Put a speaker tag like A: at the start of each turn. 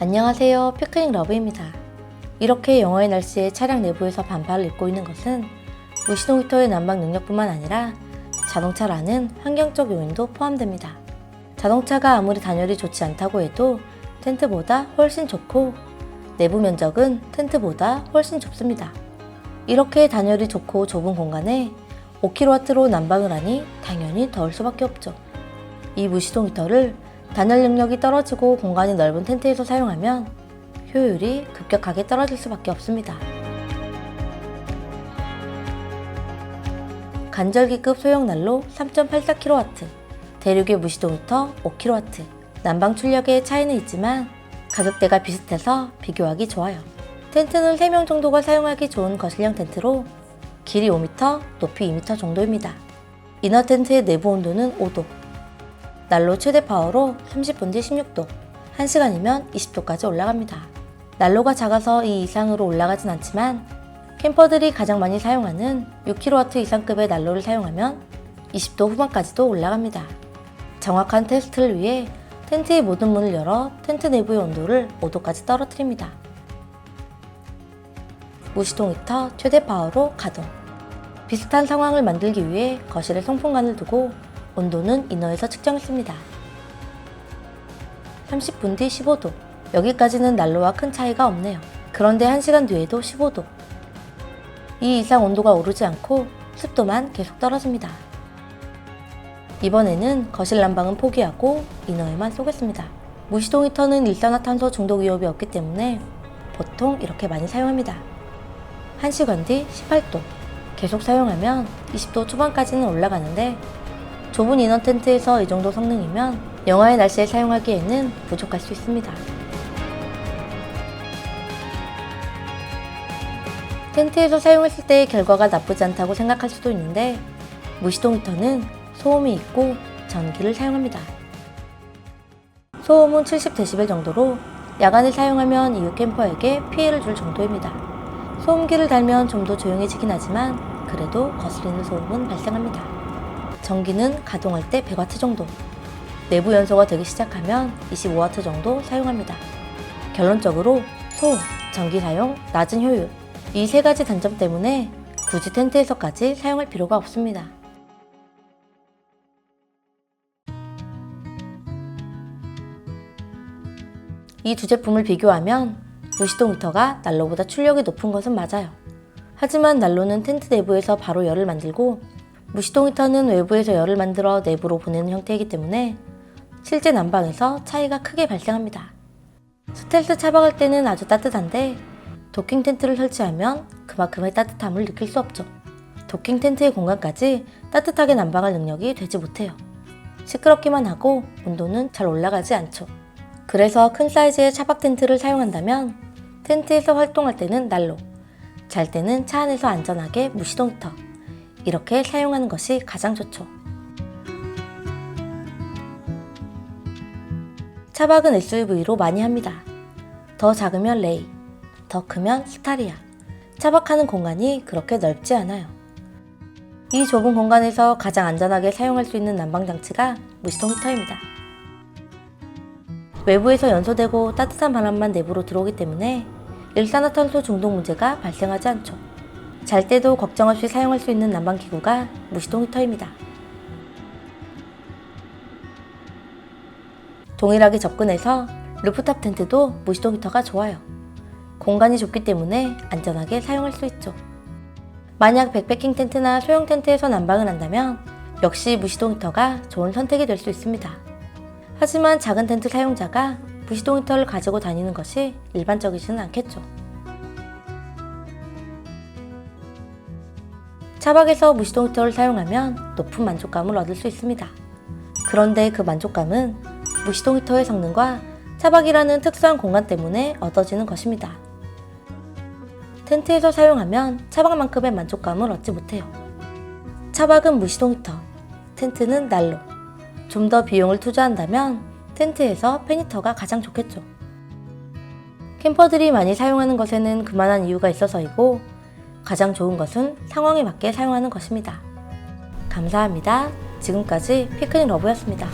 A: 안녕하세요. 피크닉 러브입니다. 이렇게 영하의 날씨에 차량 내부에서 반팔을 입고 있는 것은 무시동 히터의 난방 능력뿐만 아니라 자동차라는 환경적 요인도 포함됩니다. 자동차가 아무리 단열이 좋지 않다고 해도 텐트보다 훨씬 좋고 내부 면적은 텐트보다 훨씬 좁습니다. 이렇게 단열이 좋고 좁은 공간에 5kW로 난방을 하니 당연히 더울 수밖에 없죠. 이 무시동 히터를 단열 능력이 떨어지고 공간이 넓은 텐트에서 사용하면 효율이 급격하게 떨어질 수밖에 없습니다. 간절기급 소형 난로 3.84kW, 대륙의 무시동 히터 5kW, 난방 출력의 차이는 있지만 가격대가 비슷해서 비교하기 좋아요. 텐트는 3명 정도가 사용하기 좋은 거실형 텐트로 길이 5m, 높이 2m 정도입니다. 이너 텐트의 내부 온도는 5도, 난로 최대 파워로 30분 뒤 16도, 1시간이면 20도까지 올라갑니다. 난로가 작아서 이 이상으로 올라가진 않지만 캠퍼들이 가장 많이 사용하는 6kW 이상급의 난로를 사용하면 20도 후반까지도 올라갑니다. 정확한 테스트를 위해 텐트의 모든 문을 열어 텐트 내부의 온도를 5도까지 떨어뜨립니다. 무시동 히터 최대 파워로 가동. 비슷한 상황을 만들기 위해 거실에 송풍관을 두고 온도는 이너에서 측정했습니다. 30분 뒤 15도. 여기까지는 난로와 큰 차이가 없네요. 그런데 1시간 뒤에도 15도. 이 이상 온도가 오르지 않고 습도만 계속 떨어집니다. 이번에는 거실 난방은 포기하고 이너에만 쏘겠습니다. 무시동 히터는 일산화탄소 중독 위협이 없기 때문에 보통 이렇게 많이 사용합니다. 1시간 뒤 18도. 계속 사용하면 20도 초반까지는 올라가는데 좁은 인원 텐트에서 이 정도 성능이면 영하의 날씨에 사용하기에는 부족할 수 있습니다. 텐트에서 사용했을 때의 결과가 나쁘지 않다고 생각할 수도 있는데 무시동 히터는 소음이 있고 전기를 사용합니다. 소음은 70dB 정도로 야간에 사용하면 이웃 캠퍼에게 피해를 줄 정도입니다. 소음기를 달면 좀 더 조용해지긴 하지만 그래도 거스리는 소음은 발생합니다. 전기는 가동할 때 100W 정도, 내부 연소가 되기 시작하면 25W 정도 사용합니다. 결론적으로 소음, 전기 사용, 낮은 효율, 이 세 가지 단점 때문에 굳이 텐트에서까지 사용할 필요가 없습니다. 이 두 제품을 비교하면 무시동 히터가 난로보다 출력이 높은 것은 맞아요. 하지만 난로는 텐트 내부에서 바로 열을 만들고 무시동 히터는 외부에서 열을 만들어 내부로 보내는 형태이기 때문에 실제 난방에서 차이가 크게 발생합니다. 스텔스 차박할 때는 아주 따뜻한데 도킹 텐트를 설치하면 그만큼의 따뜻함을 느낄 수 없죠. 도킹 텐트의 공간까지 따뜻하게 난방할 능력이 되지 못해요. 시끄럽기만 하고 온도는 잘 올라가지 않죠. 그래서 큰 사이즈의 차박 텐트를 사용한다면 텐트에서 활동할 때는 난로, 잘 때는 차 안에서 안전하게 무시동 히터 이렇게 사용하는 것이 가장 좋죠. 차박은 SUV로 많이 합니다. 더 작으면 레이, 더 크면 스타리아. 차박하는 공간이 그렇게 넓지 않아요. 이 좁은 공간에서 가장 안전하게 사용할 수 있는 난방 장치가 무시동 히터입니다. 외부에서 연소되고 따뜻한 바람만 내부로 들어오기 때문에 일산화탄소 중독 문제가 발생하지 않죠. 잘 때도 걱정 없이 사용할 수 있는 난방기구가 무시동 히터입니다. 동일하게 접근해서 루프탑 텐트도 무시동 히터가 좋아요. 공간이 좁기 때문에 안전하게 사용할 수 있죠. 만약 백패킹 텐트나 소형 텐트에서 난방을 한다면 역시 무시동 히터가 좋은 선택이 될 수 있습니다. 하지만 작은 텐트 사용자가 무시동 히터를 가지고 다니는 것이 일반적이지는 않겠죠. 차박에서 무시동 히터를 사용하면 높은 만족감을 얻을 수 있습니다. 그런데 그 만족감은 무시동 히터의 성능과 차박이라는 특수한 공간 때문에 얻어지는 것입니다. 텐트에서 사용하면 차박만큼의 만족감을 얻지 못해요. 차박은 무시동 히터, 텐트는 난로. 좀 더 비용을 투자한다면 텐트에서 페니터가 가장 좋겠죠. 캠퍼들이 많이 사용하는 것에는 그만한 이유가 있어서이고 가장 좋은 것은 상황에 맞게 사용하는 것입니다. 감사합니다. 지금까지 피크닉 러브였습니다.